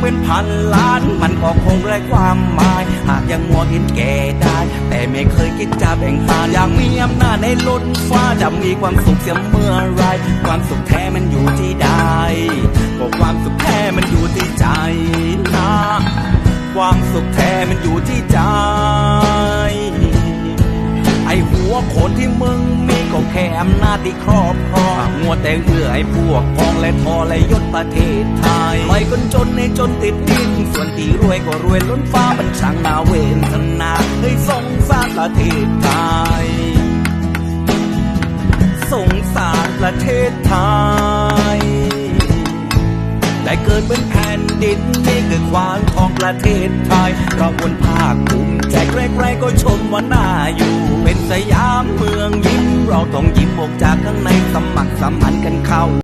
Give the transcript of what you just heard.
เป็นพันล้าน มันก็คงไร้ความหมาย หากยังมัวเห็นแก่ได้ แต่ไม่เคยคิดจะแบ่งปันอยากมีอำนาจในล้นฟ้าจะมีความสุขเสียเมื่อไร ความสุขแท้มันอยู่ที่ใดก็ความสุขแท้มันอยู่ที่ใจนะ ความสุขแท้มันอยู่ที่ใจ ไอหัวโขนที่มึงมีก็แค่ อำนาจที่ครอบครองมัวแต่เอื้อไอพวกพ้องและทอและยศประเทศไทยปล่อยคนจนในจนติดดิน ส่วนที่รวยก็รวยล้นฟ้ามันช่างนาเวทนาให้สงสารประเทศไทย สงสารประเทศไทยได้เกิดเป็นแผ่นดินนี่คือความของประเทศไทยเราบนภาคภูมิใจใครๆก็ชมว่าน่าอยู่ เป็นสยามเมืองยิ้ม เราต้องยิ้มออกจากข้างในสมัครสมันกันเข้า